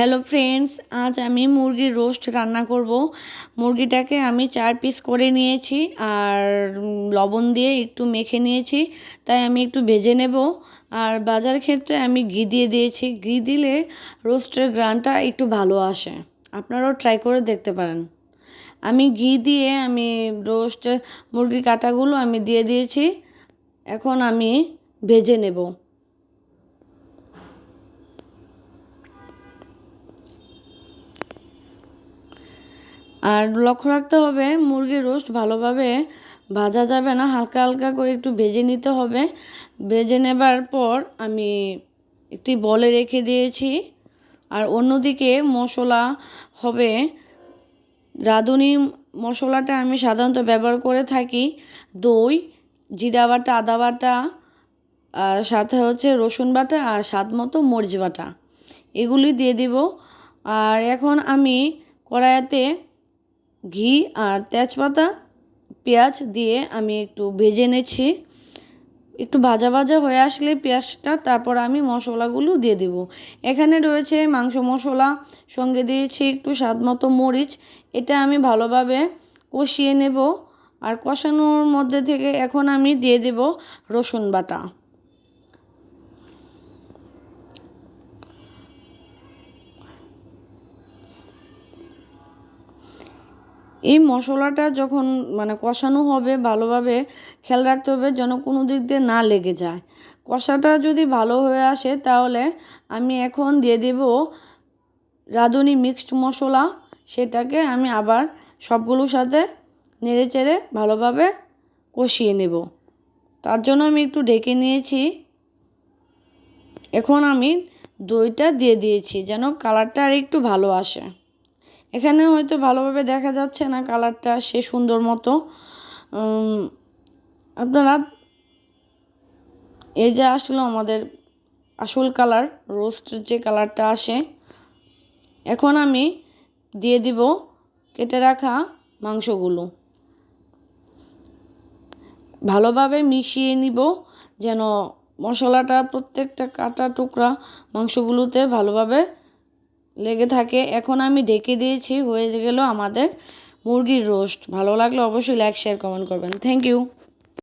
Hello friends আজ আমি মুরগির রোস্ট রান্না করব। মুরগিটাকে আমি চার পিস করে নিয়েছি আর লবণ দিয়ে একটু মেখে নিয়েছি, তাই আমি একটু ভেজে নেব। আর বাজার ক্ষেত্রে আমি ঘি দিয়ে দিয়েছি। ঘি দিলে রোস্টের গ্রানটা একটু ভালো আসে। আপনারাও ট্রাই করে দেখতে পারেন। আমি ঘি দিয়ে আমি রোস্ট মুরগির কাটাগুলো আমি দিয়ে দিয়েছি। এখন আমি ভেজে নেব। আর লক্ষ্য রাখতে হবে মুরগির রোস্ট ভালোভাবে ভাজা যাবে না, হালকা হালকা করে একটু ভেজে নিতে হবে। ভেজে নেবার পর আমি একটি বলে রেখে দিয়েছি। আর অন্যদিকে মশলা হবে, রাঁধুনি মশলাটা আমি সাধারণত ব্যবহার করে থাকি। দই, জিরা বাটা, আদা বাটা, আর সাথে হচ্ছে রসুন বাটা আর স্বাদ মতো মরিচ বাটা। এগুলি দিয়ে দিব। আর এখন আমি কড়াইতে ঘি আর তেজপাতা, পেঁয়াজ দিয়ে আমি একটু ভেজে নেছি একটু ভাজা ভাজা হয়ে আসলে পেঁয়াজটা তারপর আমি মশলাগুলো দিয়ে দেব। এখানে রয়েছে মাংস মশলা, সঙ্গে দিয়েছি একটু স্বাদ মতো মরিচ। এটা আমি ভালোভাবে কষিয়ে নেব। আর কষানোর মধ্যে থেকে এখন আমি দিয়ে দেব রসুন বাটা। এই মশলাটা যখন মানে কষানো হবে ভালোভাবে, খেয়াল রাখতে হবে যেন কোনো দিক দিয়ে না লেগে যায়। কষাটা যদি ভালো হয়ে আসে তাহলে আমি এখন দিয়ে দেব রাঁধুনি মিক্সড মশলা। সেটাকে আমি আবার সবগুলোর সাথে নেড়ে চেড়ে ভালোভাবে কষিয়ে নেব। তার জন্য আমি একটু ঢেকে নিয়েছি। এখন আমি দইটা দিয়ে দিয়েছি যেন কালারটা আর একটু ভালো আসে। এখানে হয়তো ভালোভাবে দেখা যাচ্ছে না কালারটা সে সুন্দর মতো। আপনারা এই যে আসলো আমাদের আসল কালার, রোস্টের যে কালারটা আসে, এখন আমি দিয়ে দিব কেটে রাখা মাংসগুলো। ভালোভাবে মিশিয়ে নিব যেন মশলাটা প্রত্যেকটা কাটা টুকরা মাংসগুলোতে ভালোভাবে লেগে থাকে। এখন আমি ঢেকে দিয়েছি, হয়ে গেল আমাদের মুরগির রোস্ট ভালো লাগলে অবশ্যই লাইক শেয়ার কমেন্ট করবেন। Thank you